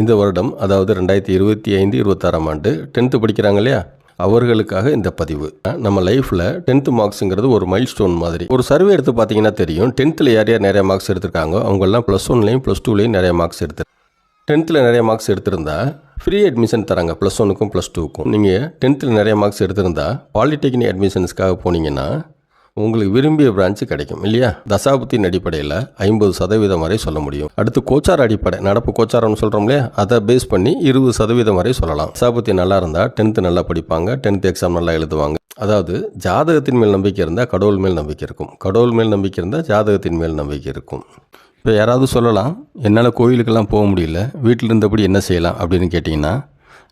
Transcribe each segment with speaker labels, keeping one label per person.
Speaker 1: இந்த வருடம் அதாவது ரெண்டாயிரத்தி இருபத்தி ஐந்து இருபத்தாறாம் ஆண்டு டென்த்து படிக்கிறாங்க இல்லையா? அவர்களுக்காக இந்த பதிவு. நம்ம லைஃப்பில் டென்த்து மார்க்ஸுங்கிறது ஒரு மைல் ஸ்டோன் மாதிரி. ஒரு சர்வே எடுத்து பார்த்தீங்கன்னா தெரியும். டென்த்தில் யார் யார் நிறைய மார்க்ஸ் எடுத்திருக்காங்க அவங்கெல்லாம் ப்ளஸ் ஒன்லேயும் ப்ளஸ் டூலேயும் நிறைய மார்க்ஸ் எடுத்து டென்த்தில் நிறைய மார்க்ஸ் எடுத்திருந்தா ஃப்ரீ அட்மிஷன் தராங்க. ப்ளஸ் ஒனுக்கும் ப்ளஸ் டூக்கும் நீங்கள் டென்த்தில் நிறைய மார்க்ஸ் எடுத்திருந்தா பாலிடெக்னிக் அட்மிஷன்ஸ்க்காக போனீங்கன்னா உங்களுக்கு விரும்பிய பிரான்ச்சு கிடைக்கும் இல்லையா? தசாபுத்தின் அடிப்படையில் ஐம்பது சதவீதம் வரை சொல்ல முடியும். அடுத்து கோச்சார் அடிப்படை நடப்பு கோச்சாரம்னு சொல்கிறோம் இல்லையா? அதை பேஸ் பண்ணி இருபது சதவீதம் வரை சொல்லலாம். தசாபுத்தி நல்லா இருந்தால் டென்த்து நல்லா படிப்பாங்க டென்த் எக்ஸாம் நல்லா எழுதுவாங்க. அதாவது ஜாதகத்தின் மேல் நம்பிக்கை இருந்தால் கடவுள் மேல் நம்பிக்கை இருக்கும். கடவுள் மேல் நம்பிக்கை இருந்தால் ஜாதகத்தின் மேல் நம்பிக்கை இருக்கும். இப்போ யாராவது சொல்லலாம் என்னால் கோயிலுக்கெல்லாம் போக முடியல வீட்டில் இருந்தபடி என்ன செய்யலாம்? அப்படின்னு கேட்டிங்கன்னா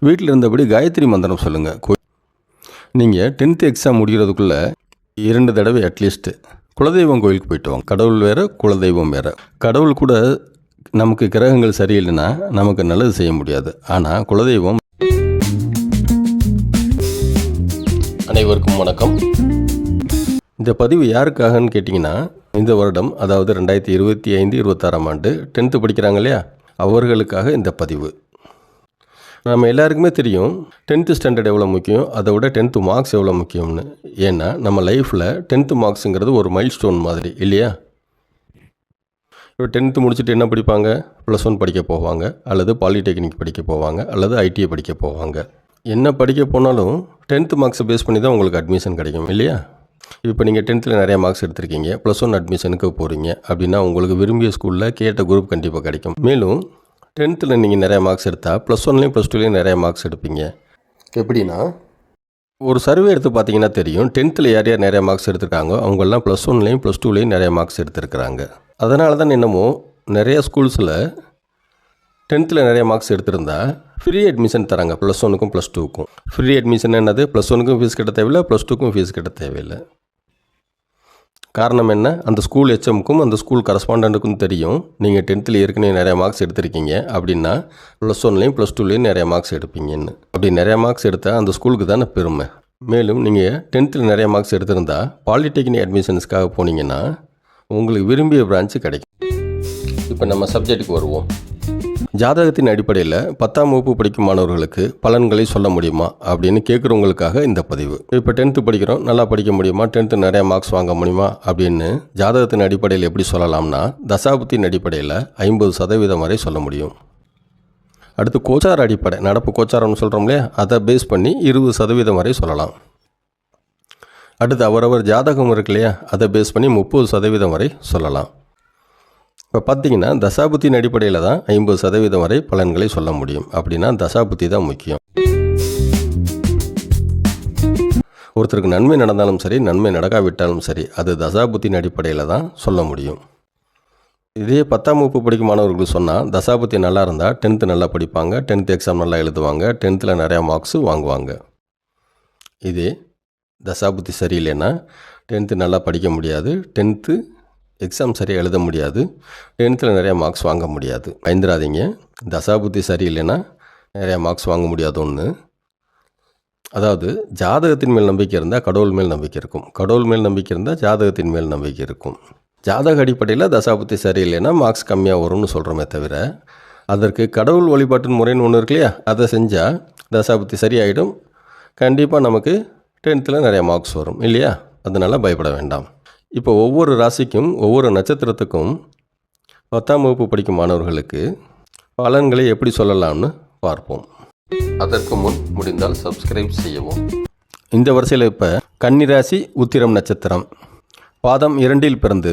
Speaker 1: வீட்டில் இருந்தபடி காயத்ரி மந்திரம் சொல்லுங்கள் கோ நீங்கள் டென்த்து எக்ஸாம் முடிகிறதுக்குள்ளே இரண்டு தடவை அட்லீஸ்ட்டு குலதெய்வம் கோயிலுக்கு போயிட்டு வாங்க. கடவுள் வேறு குலதெய்வம் வேறு. கடவுள் கூட நமக்கு கிரகங்கள் சரியில்லைன்னா நமக்கு நல்லது செய்ய முடியாது. ஆனால் குலதெய்வம் அனைவருக்கும் வணக்கம். இந்த பதிவு யாருக்காகன்னு கேட்டிங்கன்னா இந்த வருடம் அதாவது ரெண்டாயிரத்தி இருபத்தி ஐந்து இருபத்தாறாம் ஆண்டு டென்த்து படிக்கிறாங்க இல்லையா? அவர்களுக்காக இந்த பதிவு. நம்ம எல்லாருக்குமே தெரியும் டென்த்து ஸ்டாண்டர்ட் எவ்வளோ முக்கியம் அதை விட டென்த்து மார்க்ஸ் எவ்வளோ முக்கியம்னு. ஏன்னா நம்ம லைஃப்பில் டென்த்து மார்க்ஸுங்கிறது ஒரு மைல் ஸ்டோன் மாதிரி இல்லையா? இப்போ டென்த்து முடிச்சுட்டு என்ன படிப்பாங்க? ப்ளஸ் ஒன் படிக்க போவாங்க அல்லது பாலிடெக்னிக் படிக்க போவாங்க அல்லது ஐடிஐ படிக்க போவாங்க. என்ன படிக்க போனாலும் டென்த்து மார்க்ஸை பேஸ் பண்ணி தான் உங்களுக்கு அட்மிஷன் கிடைக்கும் இல்லையா? இப்போ நீங்கள் டென்த்தில் நிறைய மார்க்ஸ் எடுத்திருக்கீங்க ப்ளஸ் ஒன் அட்மிஷனுக்கு போகிறீங்க அப்படின்னா உங்களுக்கு விரும்பிய ஸ்கூலில் கேட்ட குரூப் கண்டிப்பாக கிடைக்கும். மேலும் டென்த்தில் நீங்கள் நிறைய மார்க்ஸ் எடுத்தால் ப்ளஸ் ஒன்லேயும் ப்ளஸ் டூலேயும் நிறைய மார்க்ஸ் எடுப்பீங்க. எப்படின்னா? ஒரு சர்வே எடுத்து பார்த்தீங்கன்னா தெரியும் டென்த்தில் யார் யார் நிறைய மார்க்ஸ் எடுத்திருக்காங்க அவங்கெல்லாம் ப்ளஸ் ஒன்லேயும் ப்ளஸ் டூலேயும் நிறைய மார்க்ஸ் எடுத்திருக்கிறாங்க. அதனால தான் என்னமோ நிறைய ஸ்கூல்ஸில் டென்த்தில் நிறைய மார்க்ஸ் எடுத்திருந்தா ஃப்ரீ அட்மிஷன் தராங்க ப்ளஸ் ஒனுக்கும் ப்ளஸ் டூக்கும் ஃப்ரீ அட்மிஷன் என்னது? ப்ளஸ் ஒனுக்கும் ஃபீஸ் கட்ட தேவையில்லை ப்ளஸ் டூக்கும் ஃபீஸ் கட்ட தேவையில்லை. காரணம் என்ன? அந்த ஸ்கூல் ஹெச்எம்க்கும் அந்த ஸ்கூல் கரஸ்பாண்டண்ட்டுக்கும் தெரியும். நீங்கள் டென்த்தில் ஏற்கனவே நிறைய மார்க்ஸ் எடுத்திருக்கீங்க. அப்படின்னா ப்ளஸ் ஒன்லேயும் ப்ளஸ் டூலேயும் நிறைய மார்க்ஸ் எடுப்பீங்கன்னு. அப்படி நிறைய மார்க்ஸ் எடுத்தால் அந்த ஸ்கூலுக்கு தானே பெருமை. மேலும் நீங்கள் டென்த்தில் நிறைய மார்க்ஸ் எடுத்திருந்தா பாலிடெக்னிக் அட்மிஷன்ஸ்க்காக போனீங்கன்னா உங்களுக்கு விரும்பிய பிரான்ச்சு கிடைக்கும். இப்போ நம்ம சப்ஜெக்ட்டுக்கு வருவோம். ஜாதகத்தின் அடிப்படையில் பத்தாம் வகுப்பு படிக்கும் மாணவர்களுக்கு பலன்களை சொல்ல முடியுமா அப்படின்னு கேட்குறவங்களுக்காக இந்த பதிவு. இப்போ டென்த்து படிக்கிறோம் நல்லா படிக்க முடியுமா? டென்த்து நிறைய மார்க்ஸ் வாங்க முடியுமா? அப்படின்னு ஜாதகத்தின் அடிப்படையில் எப்படி சொல்லலாம்னா தசாபுத்தின் அடிப்படையில் ஐம்பது சதவீதம் வரை சொல்ல முடியும். அடுத்து கோச்சார அடிப்படை நடப்பு கோச்சாரம்னு சொல்கிறோம் இல்லையா? அதை பேஸ் பண்ணி இருபது சதவீதம் வரை சொல்லலாம். அடுத்து அவரவர் ஜாதகம் இருக்கு இல்லையா? அதை பேஸ் பண்ணி முப்பது சதவீதம் வரை சொல்லலாம். இப்போ பார்த்தீங்கன்னா தசாபுத்தியின் அடிப்படையில் தான் ஐம்பது சதவீதம் வரை பலன்களை சொல்ல முடியும். அப்படின்னா தசாபுத்தி தான் முக்கியம். ஒருத்தருக்கு நன்மை நடந்தாலும் சரி நன்மை நடக்காவிட்டாலும் சரி அது தசாபுத்தியின் அடிப்படையில் தான் சொல்ல முடியும். இதே பத்தாம் வகுப்பு படிக்கும் மாணவர்களுக்கு சொன்னால் தசாபுத்தி நல்லா இருந்தால் டென்த்து நல்லா படிப்பாங்க டென்த் எக்ஸாம் நல்லா எழுதுவாங்க டென்த்தில் நிறையா மார்க்ஸு வாங்குவாங்க. இதே தசாபுத்தி சரியில்லைன்னா டென்த்து நல்லா படிக்க முடியாது டென்த்து எக்ஸாம் சரியாக எழுத முடியாது. டென்த்தில் நிறையா மார்க்ஸ் வாங்க முடியாது. பயந்துடாதீங்க தசாபுத்தி சரியில்லைன்னா நிறையா மார்க்ஸ் வாங்க முடியாது ஒன்று அதாவது ஜாதகத்தின் மேல் நம்பிக்கை இருந்தால் கடவுள் மேல் நம்பிக்கை இருக்கும். கடவுள் மேல் நம்பிக்கை இருந்தால் ஜாதகத்தின் மேல் நம்பிக்கை இருக்கும். ஜாதக அடிப்படையில் தசாபுத்தி சரியில்லைன்னா மார்க்ஸ் கம்மியாக வரும்னு சொல்கிறோமே தவிர அதற்கு கடவுள் வழிபாட்டின் முறைன்னு ஒன்று இருக்கு இல்லையா? அதை செஞ்சால் தசாபுத்தி சரியாயிடும். கண்டிப்பாக நமக்கு டென்த்தில் நிறைய மார்க்ஸ் வரும் இல்லையா? அதனால் பயப்பட வேண்டாம். இப்போ ஒவ்வொரு ராசிக்கும் ஒவ்வொரு நட்சத்திரத்துக்கும் பத்தாம் வகுப்பு படிக்கும் மாணவர்களுக்கு பலன்களை எப்படி சொல்லலாம்னு பார்ப்போம். அதற்கு முன் முடிந்தால் சப்ஸ்கிரைப் செய்யவும். இந்த வரிசையில் இப்போ கன்னிராசி உத்திரம் நட்சத்திரம். பாதம் இரண்டில் பிறந்து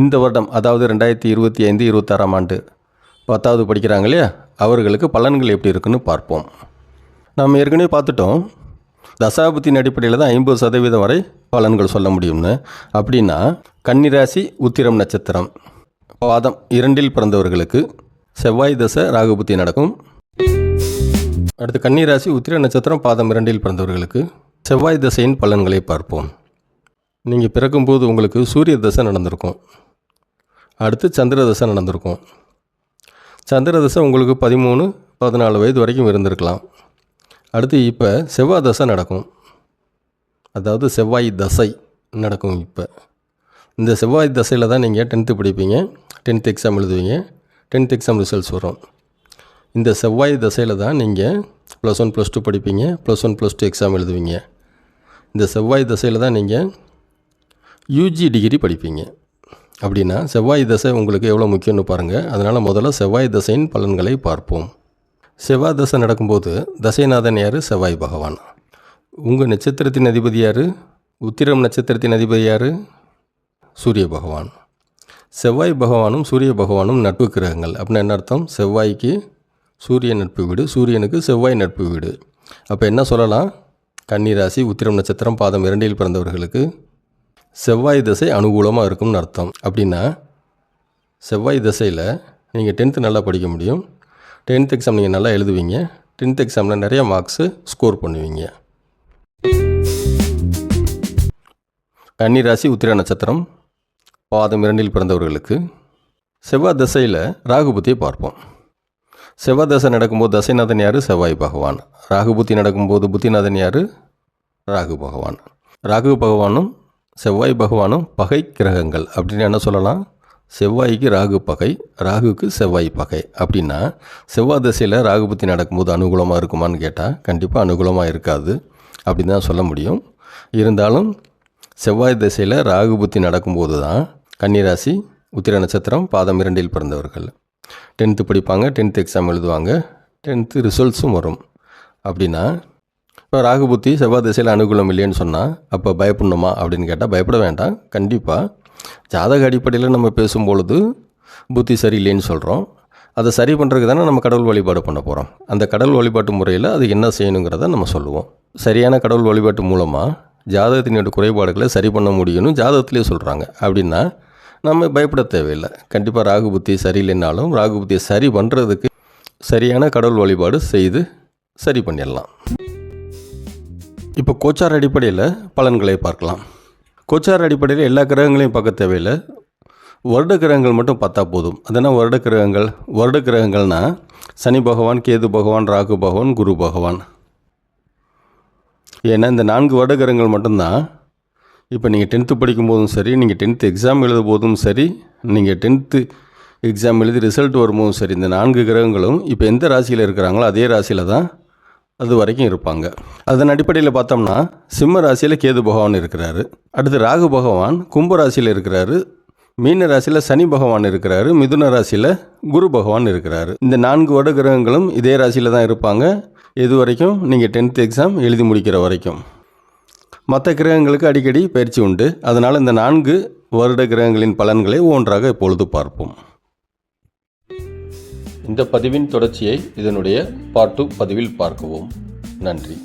Speaker 1: இந்த வருடம் அதாவது ரெண்டாயிரத்தி இருபத்தி ஐந்து இருபத்தாறாம் ஆண்டு பத்தாவது படிக்கிறாங்க இல்லையா? அவர்களுக்கு பலன்கள் எப்படி இருக்குன்னு பார்ப்போம். நம்ம ஏற்கனவே பார்த்துட்டோம். தசாபத்தின் அடிப்படையில் தான் ஐம்பது சதவீதம் வரை பலன்கள் சொல்ல முடியும்னு. அப்படின்னா கன்னிராசி உத்திரம் நட்சத்திரம். பாதம் இரண்டில் பிறந்தவர்களுக்கு செவ்வாய் தசை ராகுபுத்தி நடக்கும். அடுத்து கன்னிராசி உத்திர நட்சத்திரம் பாதம் இரண்டில் பிறந்தவர்களுக்கு செவ்வாய் தசையின் பலன்களை பார்ப்போம். நீங்கள் பிறக்கும்போது உங்களுக்கு சூரிய தசை நடந்திருக்கும். அடுத்து சந்திர தசை நடந்திருக்கும். சந்திர தசை உங்களுக்கு பதிமூணு பதினாலு வயது வரைக்கும் இருந்திருக்கலாம். அடுத்து இப்போ செவ்வாய் தசை நடக்கும். அதாவது செவ்வாய் தசை நடக்கும் இப்போ. இந்த செவ்வாய் தசையில் தான் நீங்கள் டென்த்து படிப்பீங்க டென்த் எக்ஸாம் எழுதுவீங்க டென்த் எக்ஸாம் ரிசல்ட்ஸ் வரும். இந்த செவ்வாய் தசையில் தான் நீங்கள் ப்ளஸ் ஒன் ப்ளஸ் டூ படிப்பீங்க plus one plus two exam எழுதுவீங்க. இந்த செவ்வாய் தசையில் தான் நீங்கள் யூஜி டிகிரி படிப்பீங்க. அப்படின்னா செவ்வாய் தசை உங்களுக்கு எவ்வளோ முக்கியம்னு பாருங்கள் அதனால் முதல்ல செவ்வாய் தசையின் பலன்களை பார்ப்போம். செவ்வாய் தசை நடக்கும்போது தசைநாதன் யார்? செவ்வாய் பகவான். உங்கள் நட்சத்திரத்தின் அதிபதி யார்? உத்திரம் நட்சத்திரத்தின் அதிபதி யார்? சூரிய பகவான். செவ்வாய் பகவானும் சூரிய பகவானும் நட்பு கிரகங்கள். அப்படின்னா என்ன அர்த்தம்? செவ்வாய்க்கு சூரிய நட்பு வீடு சூரியனுக்கு செவ்வாய் நட்பு வீடு. அப்போ என்ன சொல்லலாம்? கன்னிராசி உத்திரம் நட்சத்திரம் பாதம் இரண்டில் பிறந்தவர்களுக்கு செவ்வாய் திசை அனுகூலமாக இருக்கும்னு அர்த்தம். அப்படின்னா செவ்வாய் திசையில் நீங்கள் டென்த்து நல்லா படிக்க முடியும். டென்த் எக்ஸாம் நீங்கள் நல்லா எழுதுவீங்க. டென்த் எக்ஸாமில் நிறைய மார்க்ஸு ஸ்கோர் பண்ணுவீங்க. கன்னிராசி உத்திர நட்சத்திரம் பாதம் இரண்டில் பிறந்தவர்களுக்கு செவ்வாய் தசையில் ராகு புத்தியை பார்ப்போம். செவ்வாய் தசை நடக்கும்போது தசைநாதன் யார்? செவ்வாய் பகவான். ராகு புத்தி நடக்கும்போது புத்திநாதன் யார்? ராகு பகவான். ராகு பகவானும் செவ்வாய் பகவானும் பகை கிரகங்கள் அப்படின்னு என்ன சொல்லலாம்? செவ்வாய்க்கு ராகு பகை ராகுக்கு செவ்வாய் பகை. அப்படின்னா செவ்வாய் திசையில் ராகுபுத்தி நடக்கும்போது அனுகூலமாக இருக்குமான்னு கேட்டால் கண்டிப்பாக அனுகூலமாக இருக்காது அப்படின்னு தான் சொல்ல முடியும். இருந்தாலும் செவ்வாய் திசையில் ராகு புத்தி நடக்கும்போது தான் கன்னிராசி உத்திர நட்சத்திரம் பாதம் இரண்டில் பிறந்தவர்கள். டென்த்து படிப்பாங்க டென்த் எக்ஸாம் எழுதுவாங்க டென்த்து ரிசல்ட்ஸும் வரும். அப்படின்னா இப்போ ராகு புத்தி செவ்வாய் திசையில் அனுகூலம் இல்லைன்னு சொன்னால் அப்போ பயப்படணுமா அப்படின்னு கேட்டால் பயப்பட வேண்டாம். கண்டிப்பாக ஜாதக அடிப்படையில் நம்ம பேசும்பொழுது புத்தி சரியில்லைன்னு சொல்கிறோம் அதை சரி பண்ணுறதுக்கு தானே நம்ம கடவுள் வழிபாடு பண்ண போகிறோம் அந்த கடவுள் வழிபாட்டு முறையில் அது என்ன செய்யணுங்கிறத நம்ம சொல்லுவோம். சரியான கடவுள் வழிபாட்டு மூலமாக ஜாதகத்தினோட குறைபாடுகளை சரி பண்ண முடியும்னு ஜாதகத்திலே சொல்கிறாங்க அப்படின்னா நம்ம பயப்பட தேவையில்லை. கண்டிப்பாக ராகு புத்தி சரியில்லைனாலும் ராகு புத்தியை சரி பண்ணுறதுக்கு சரியான கடவுள் வழிபாடு செய்து சரி பண்ணிடலாம். இப்போ கோச்சார் அடிப்படையில் பலன்களை பார்க்கலாம். கோச்சார் அடிப்படையில் எல்லா கிரகங்களையும் பார்க்க தேவையில்லை. வருட கிரகங்கள் மட்டும் பார்த்தா போதும். அதனால் வருட கிரகங்கள்? வருட கிரகங்கள்னால் சனி பகவான் கேது பகவான் ராகு பகவான் குரு பகவான். ஏன்னா இந்த நான்கு வருடகரங்கள் மட்டும்தான். இப்போ நீங்கள் டென்த்து படிக்கும் போதும் சரி நீங்கள் டென்த்து எக்ஸாம் எழுதும் போதும் சரி நீங்கள் டென்த்து எக்ஸாம் எழுதி ரிசல்ட் வரும்போதும் சரி இந்த நான்கு கிரகங்களும் இப்போ எந்த ராசியில் இருக்கிறாங்களோ அதே ராசியில் தான் அது வரைக்கும் இருப்பாங்க. அதன் அடிப்படையில் பார்த்தோம்னா சிம்ம ராசியில் கேது பகவான் இருக்கிறாரு. அடுத்து ராகு பகவான் கும்ப ராசியில் இருக்கிறாரு. மீன ராசியில் சனி பகவான் இருக்கிறாரு. மிதுன ராசியில் குரு பகவான் இருக்கிறாரு. இந்த நான்கு வட கிரகங்களும் இதே ராசியில் தான் இருப்பாங்க. இது வரைக்கும் நீங்கள் டென்த் எக்ஸாம் எழுதி முடிக்கிற வரைக்கும். மற்ற கிரகங்களுக்கு அடிக்கடி பயிற்சி உண்டு. அதனால் இந்த நான்கு வருட கிரகங்களின் பலன்களை ஒன்றாக இப்பொழுது பார்ப்போம். இந்த பதிவின் தொடர்ச்சியை இதனுடைய பாட்டு பதிவில் பார்க்கவும். நன்றி.